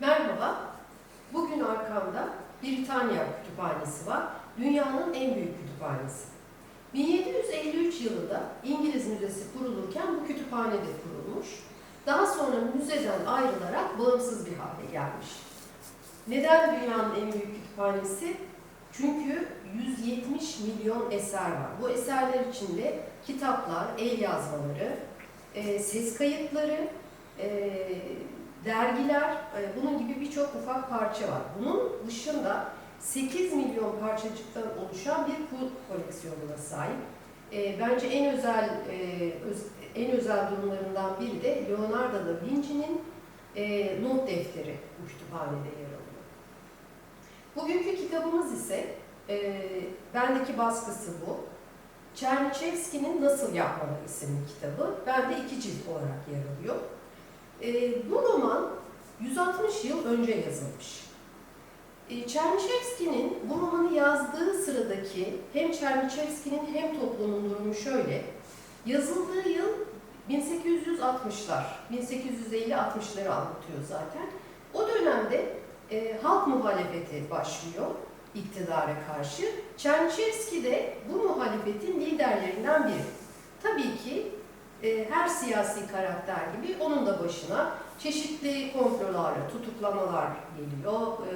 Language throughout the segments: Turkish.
Merhaba, bugün arkamda Britanya Kütüphanesi var. Dünyanın en büyük kütüphanesi. 1753 yılında İngiliz Müzesi kurulurken bu kütüphane de kurulmuş. Daha sonra müzeden ayrılarak bağımsız bir hale gelmiş. Neden dünyanın en büyük kütüphanesi? Çünkü 170 milyon eser var. Bu eserler içinde kitaplar, el yazmaları, e, ses kayıtları, e, dergiler, e, bunun gibi birçok ufak parça var. Bunun dışında 8 milyon parçacıktan oluşan bir pul koleksiyonuna sahip. E, bence en özel e, en özel durumlarından biri de Leonardo da Vinci'nin not defteri kütüphanede yer alıyor. Bugünkü kitabımız ise bendeki baskısı bu. Çerniçevski'nin Nasıl Yapmalar isimli kitabı. Bende iki cilt olarak yer alıyor. E, bu roman 160 yıl önce yazılmış. E, Çerniçevski'nin bu romanı yazdığı sıradaki hem Çerniçevski'nin hem toplumun durumu şöyle. Yazıldığı yıl 1860'lar, 1850-60'ları anlatıyor zaten. O dönemde e, halk muhalefeti başlıyor iktidara karşı. Çerniçevski de bu muhalefetin liderlerinden biri. Tabii ki e, her siyasi karakter gibi onun da başına çeşitli komplolarla tutuklamalar geliyor, e,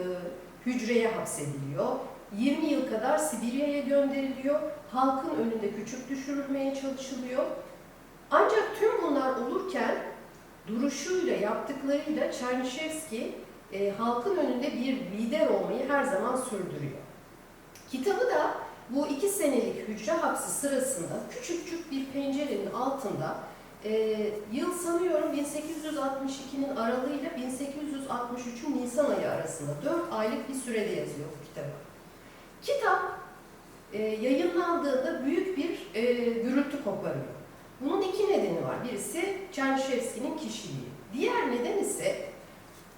hücreye hapsediliyor. 20 yıl kadar Sibirya'ya gönderiliyor, halkın önünde küçük düşürülmeye çalışılıyor. Ancak tüm bunlar olurken duruşuyla, yaptıklarıyla Çerniçevski e, halkın önünde bir lider olmayı her zaman sürdürüyor. Kitabı da bu iki senelik hücre hapsi sırasında küçükçük bir pencerenin altında e, yıl sanıyorum 1862'nin aralığıyla 1863'ün Nisan ayı arasında 4 aylık bir sürede yazıyor bu kitabı. Kitap e, yayınlandığında büyük bir e, gürültü koparıyor. Bunun iki nedeni var. Birisi Çerniçevski'nin kişiliği. Diğer neden ise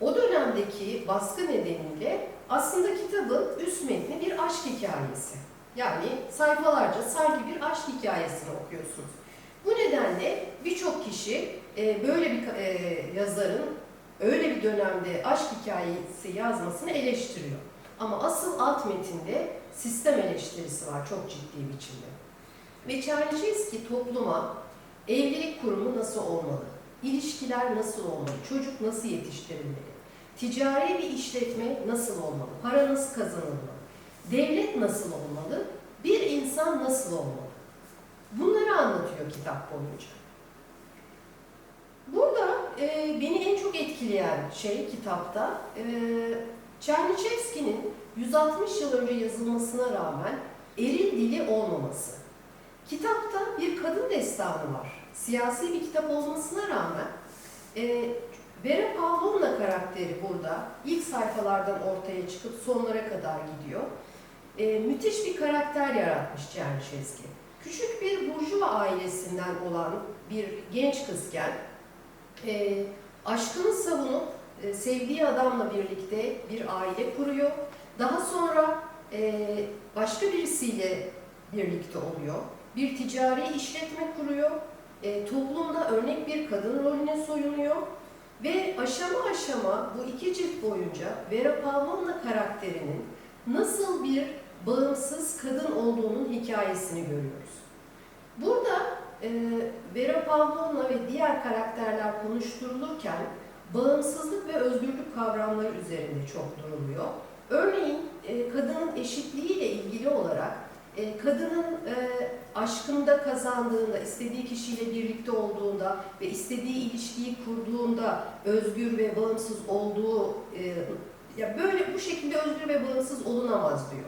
o dönemdeki baskı nedeniyle aslında kitabın üst metni bir aşk hikayesi. Yani sayfalarca sanki bir aşk hikayesini okuyorsunuz. Bu nedenle birçok kişi e, böyle bir e, yazarın öyle bir dönemde aşk hikayesi yazmasını eleştiriyor. Ama asıl alt metinde sistem eleştirisi var çok ciddi biçimde. Ve Çerniçevski topluma evlilik kurumu nasıl olmalı, ilişkiler nasıl olmalı, çocuk nasıl yetiştirilmeli, ticari bir işletme nasıl olmalı, para nasıl kazanılmalı, devlet nasıl olmalı, bir insan nasıl olmalı? Bunları anlatıyor kitap boyunca. Burada e, beni en çok etkileyen şey kitapta e, Çerniçevski'nin 160 yıl önce yazılmasına rağmen eril dili olmaması. Kitapta bir kadın destanı var. Siyasi bir kitap olmasına rağmen e, Vera Pavlovna karakteri burada ilk sayfalardan ortaya çıkıp sonlara kadar gidiyor. E, müthiş bir karakter yaratmış Çerniçevski. Küçük bir burjuva ailesinden olan bir genç kızken e, aşkını savunup e, sevdiği adamla birlikte bir aile kuruyor. Daha sonra e, başka birisiyle birlikte oluyor. Bir ticari işletme kuruyor. E, toplumda örnek bir kadın rolüne soyunuyor. Ve aşama aşama bu iki cilt boyunca Vera Pavlovna karakterinin nasıl bir bağımsız kadın olduğunun hikayesini görüyoruz. Burada e, Vera Pavlovna ve diğer karakterler konuşturulurken bağımsızlık ve özgürlük kavramları üzerinde çok duruluyor. Örneğin e, kadının eşitliğiyle ilgili olarak e, kadının e, aşkında kazandığında, istediği kişiyle birlikte olduğunda ve istediği ilişkiyi kurduğunda özgür ve bağımsız olduğu, e, ya böyle bu şekilde özgür ve bağımsız olunamaz diyor.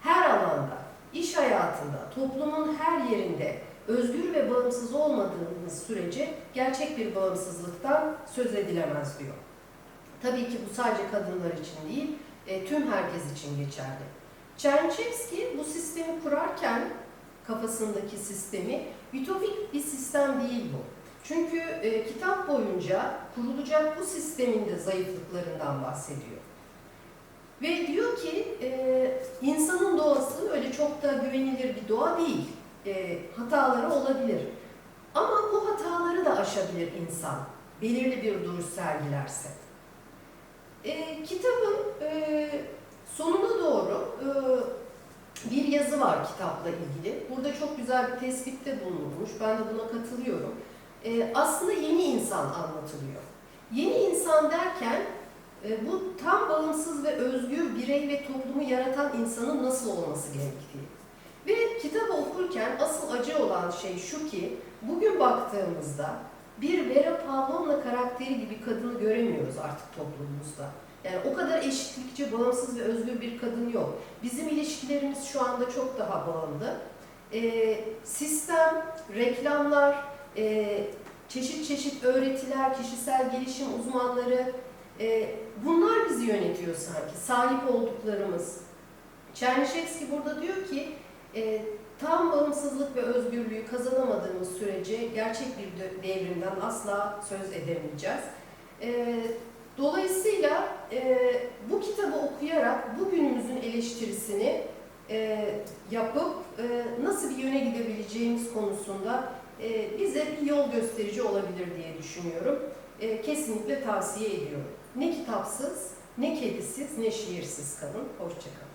Her alanda, iş hayatında, toplumun her yerinde özgür ve bağımsız olmadığımız sürece gerçek bir bağımsızlıktan söz edilemez diyor. Tabii ki bu sadece kadınlar için değil, e, tüm herkes için geçerli. Çerniçevski bu sistemi kurarken kafasındaki sistemi ütopik bir sistem değil bu. Çünkü e, kitap boyunca kurulacak bu sistemin de zayıflıklarından bahsediyor. Ve diyor ki e, insanın doğası öyle çok da güvenilir bir doğa değil. E, hataları olabilir. Ama bu hataları da aşabilir insan belirli bir duruş sergilerse. E, kitabın e, sonuna doğru e, bir yazı var kitapla ilgili. Burada çok güzel bir tespitte bulunmuş. Ben de buna katılıyorum. E, aslında yeni insan anlatılıyor. Yeni insan derken bu tam bağımsız ve özgür birey ve toplumu yaratan insanın nasıl olması gerektiği. Ve kitabı okurken asıl acı olan şey şu ki bugün baktığımızda bir Vera Pavlovna karakteri gibi kadını göremiyoruz artık toplumumuzda. Yani o kadar eşitlikçi, bağımsız ve özgür bir kadın yok. Bizim ilişkilerimiz şu anda çok daha bağımlı. Ee, sistem, reklamlar, e, çeşit çeşit öğretiler, kişisel gelişim uzmanları, e, bunlar bizi yönetiyor sanki. Sahip olduklarımız. Çernişevski burada diyor ki, e, tam bağımsızlık ve özgürlüğü kazanamadığımız sürece gerçek bir devrimden asla söz edemeyeceğiz. E, dolayısıyla e, bu kitabı okuyarak bugünümüzün eleştirisini e, yapıp e, nasıl bir yöne gidebileceğimiz konusunda e, bize bir yol gösterici olabilir diye düşünüyorum. E, kesinlikle tavsiye ediyorum. Ne kitapsız, ne kedisiz, ne şiirsiz kalın. Hoşçakalın.